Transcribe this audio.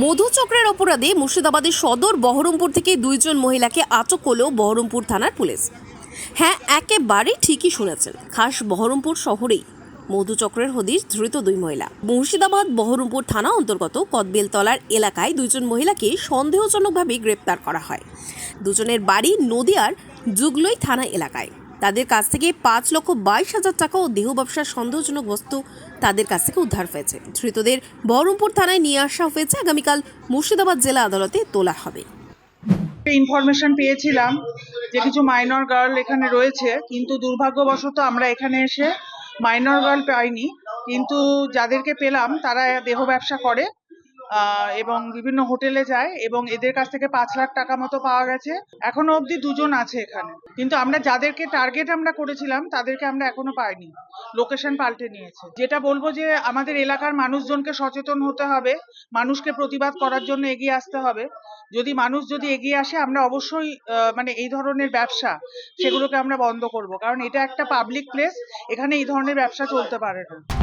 মধুচক্রের অপরাধে মুর্শিদাবাদের সদর বহরমপুর থেকে দুইজন মহিলাকে আটক করল বহরমপুর থানার পুলিশ। হ্যাঁ একেবারে ঠিকই শুনেছেন। খাস বহরমপুর শহরেই মধুচক্রের হদিশ ধৃত দুই মহিলা। মুর্শিদাবাদ বহরমপুর থানা অন্তর্গত কদবেলতলার এলাকায় দুইজন মহিলাকে সন্দেহজনকভাবে গ্রেপ্তার করা হয়। দুজনের বাড়ি নদিয়ার জুগলই থানা এলাকায়। তাদের কাছ থেকে পাঁচ লক্ষ বাইশ হাজার টাকা ও দেহ ব্যবসার সন্দেহজনক বস্তু তাদের কাছ থেকে উদ্ধার হয়েছে। ধৃতদের বহরমপুর থানায় নিয়ে আসা হয়েছে। আগামীকাল মুর্শিদাবাদ জেলা আদালতে তোলা হবে। ইনফরমেশন পেয়েছিলাম যে কিছু মাইনর গার্ল এখানে রয়েছে, কিন্তু দুর্ভাগ্যবশত আমরা এখানে এসে মাইনর গার্ল পাইনি। কিন্তু যাদেরকে পেলাম, তারা দেহ ব্যবসা করে। এবং বিভিন্ন হোটেলে যায় এবং এদের কাছ থেকে পাঁচ লাখ টাকা মতো পাওয়া গেছে। এখনও অবধি দুজন আছে এখানে। কিন্তু আমরা যাদেরকে টার্গেট আমরা করেছিলাম, তাদেরকে আমরা এখনও পাইনি। লোকেশন পাল্টে নিয়েছে। যেটা বলব যে, আমাদের এলাকার মানুষজনকে সচেতন হতে হবে, মানুষকে প্রতিবাদ করার জন্য এগিয়ে আসতে হবে। যদি মানুষ যদি এগিয়ে আসে, আমরা অবশ্যই মানে এই ধরনের ব্যবসা সেগুলোকে আমরা বন্ধ করব। কারণ এটা একটা পাবলিক প্লেস এখানে এই ধরনের ব্যবসা চলতে পারে না।